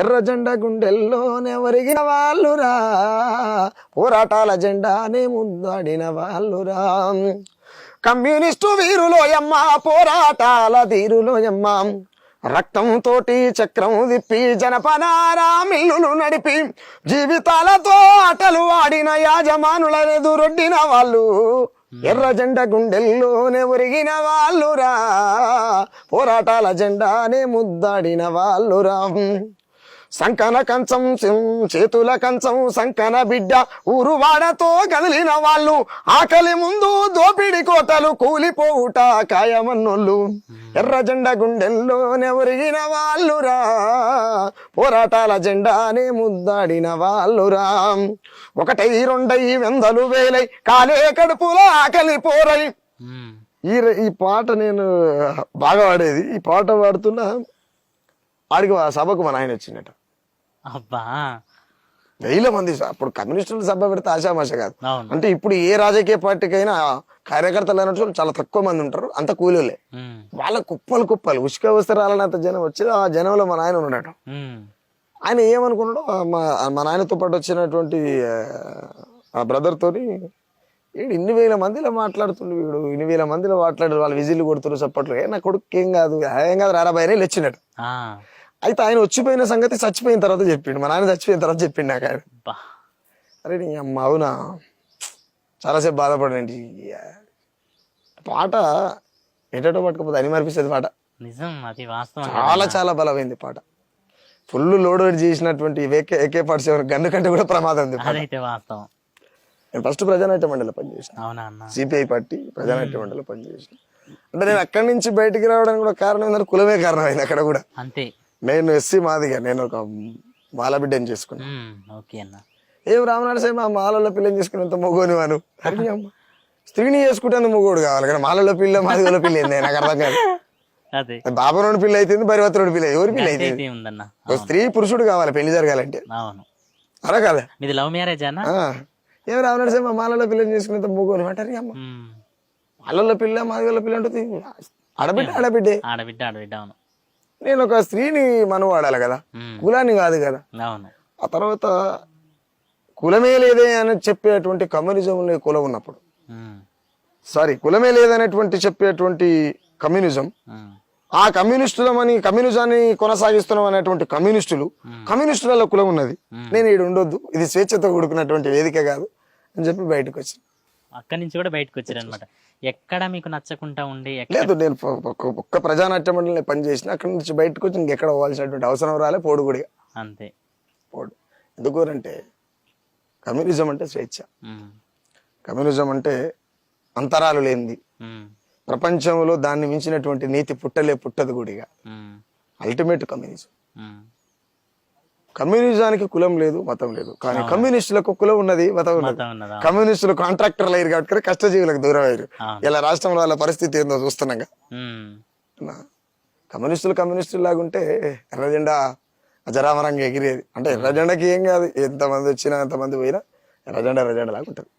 ఎర్ర జెండా గుండెల్లోనే వాళ్ళురా. పోరాటాల జెండానే ముందాడిన వాళ్ళురా. కమ్యూనిస్టు వీరులోయమ్మ పోరాటాల ధీరులోయమ్మ రక్తం తోటి చక్రం విప్పి జనపనారా మిల్లులు నడిపి జీవితాలతో ఆటలు ఆడిన యాజమానులనెదురొడ్డిన వాళ్ళు. ఎర్ర జెండ గుండెల్లోనే ఒరిగిన వాళ్ళురా. పోరాటాల జెండానే ముద్దాడిన వాళ్ళురా. సంకన కంచం చేతుల కంచం సంకన బిడ్డ ఊరు వాడతో కదిలిన వాళ్ళు ఆకలి ముందు దోపిడి కోటలు కూలిపోవుట కాయమన్నోళ్ళు ఎర్ర జెండ గుండెల్లోనే ఒరిగిన వాళ్ళురా పోరాటాల జెండానే ముద్దాడిన వాళ్ళురా. ఒకటై రెండై వందలు వేలై కాలే కడుపులో ఆకలి పోరై. ఈ ఈ పాట నేను బాగా పాడేది. ఈ పాట పాడుతున్నా ఆడికి సభకు మా నాయన వచ్చిందట. అబ్బా. వేల మంది అప్పుడు కమ్యూనిస్టుల సభ పెడితే ఆశామాష కాదు. అవును. అంటే ఇప్పుడు ఏ రాజకీయ పార్టీకైనా కార్యకర్తలు అన్నట్టు చాలా తక్కువ మంది ఉంటారు అంత కూలీలే. ఉమ్. వాళ్ళ కుప్పలు కుప్పలు ఉసుక వస్త్రాలనంత జనం వచ్చి ఆ జనంలో మా నాయన ఉన్నాడట ఉమ్. ఆయన ఏమనుకున్నాడో ఆ మా మా నాయనతో పాటు వచ్చినటువంటి ఆ, ఆ బ్రదర్ తోని వీడు ఇన్ని వేల మందిలో మాట్లాడుతుండు వీడు ఇన్ని వేల మందిలో మాట్లాడారు వాళ్ళు విజిల్లు కొడుతున్నారు చప్పట్లు. ఏ నా కొడుకు ఏం కాదు ఏం కాదు రారా బయరే వచ్చినాడు ఆ. అయితే ఆయన వచ్చిపోయిన సంగతి చచ్చిపోయిన తర్వాత చెప్పిండు. మా నాన్న చచ్చిపోయిన తర్వాత చెప్పిండు నాకు ఆయన. అరే నీ అమ్మ అవునా? చాలాసేపు బాధపడండి పాట ఎటో పట్టుకపోతే అని మరిపిస్తుంది పాట. నిజం అది వాస్తవం చాలా చాలా బలమైంది పాట. ఫుల్ లోడ్ చేసినటువంటి AK AK forty seven gun కంటే కూడా ప్రమాదం ఉంది పాట. అదైతే వాస్తవం. నేను ఫస్ట్ ప్రజానాట్య మండలిలో పనిచేసిన సిపిఐ పార్టీ ప్రజానాట్య మండలిలో పనిచేసిన అంటే నేను అక్కడి నుంచి బయటికి రావడానికి కూడా కారణం ఏంటంటే కులమే కారణమైంది అక్కడ కూడా. అంతే. నేను ఎస్సీ మాదిగా నేను ఒక మాలబిడ్డని చేసుకున్నా. ఉమ్. ఓకే అన్న. ఏం రామనాడు సార్ మా మాలలో పిల్లని చేసుకునేంత మొగోని వాను స్త్రీని చేసుకుంటే మొగోడు కావాలి కానీ మాలలో పిల్ల మాదిగల పిల్ల ఏంది? నాకు అర్థం కాదు. అదే. బాబరోడి పిల్ల అయితే భైరవతుడి పిల్ల? ఎవరి పిల్ల అయితే ఒక స్త్రీ పురుషుడు కావాలి పెళ్ళి జరగాలంటే. అవును. అలా కదా? మీది లవ్ మ్యారేజ్ అన్న? ఆ. ఏం రామనాడు మా మాలలో పిల్లని చేసుకునేంత మొగోని అంటారు అమ్మ. మాలలో పిల్ల మాదిగల పిల్ల ఉంటుంది ఆడబిడ్డ ఆడబిడ్డే. ఆడబిడ్డ ఆడబిడ్డ అవును. నేను ఒక స్త్రీని మనవాడాలి కదా. కులాన్ని కాదు కదా. ఆ తర్వాత కులమే లేదే అని చెప్పేటువంటి కమ్యూనిజంలో కులం ఉన్నప్పుడు. సారీ కులమే లేదనేటువంటి చెప్పేటువంటి కమ్యూనిజం. ఆ కమ్యూనిస్టులమని కమ్యూనిజాన్ని కొనసాగిస్తున్నాం అనేటువంటి కమ్యూనిస్టులు కమ్యూనిస్టులలో కులం ఉన్నది. నేను ఇక్కడ ఉండొద్దు. ఇది స్వేచ్ఛతో కూడుకున్నటువంటి వేదిక కాదు అని చెప్పి బయటకు వచ్చి అక్కడి నుంచి కూడా బయటకు వచ్చారు అనమాట ఎక్కడ మీకు నచ్చకుండా ఉండి ఎక్కడ లేదు నేను ఒక్క- ప్రజానాట్య మండలిని పనిచేసిన అక్కడి నుంచి బయటకు వచ్చి ఇంకెక్కడ పోవాల్సినటువంటి అవసరం రాలే పోడు గుడిగా అంతే పోడు ఎందుకు అంటే కమ్యూనిజం అంటే స్వేచ్ఛ. కమ్యూనిజం అంటే అంతరాలు లేనిది. ప్రపంచంలో దాన్ని మించినటువంటి నీతి పుట్టలే పుట్టదు గుడిగా. Ultimate communism. కమ్యూనిజానికి కులం లేదు మతం లేదు. కానీ కమ్యూనిస్టులకు కులం ఉన్నది మతం ఉన్నది. కమ్యూనిస్టులు కాంట్రాక్టర్లు అయ్యారు కాబట్టి కష్టజీవులకు దూరం అయ్యారు. ఇలా రాష్ట్రంలో వాళ్ళ పరిస్థితి ఏందో చూస్తున్నాగా కమ్యూనిస్టులు కమ్యూనిస్టులు లాగుంటే ఎర్ర జెండా అజరామరంగా ఎగిరేది. అంటే ఎర్ర జెండాకి ఏం కాదు. ఎంతమంది వచ్చినా ఎంతమంది పోయినా ఎర్ర జెండా ఎర్ర జెండా లాగుంటది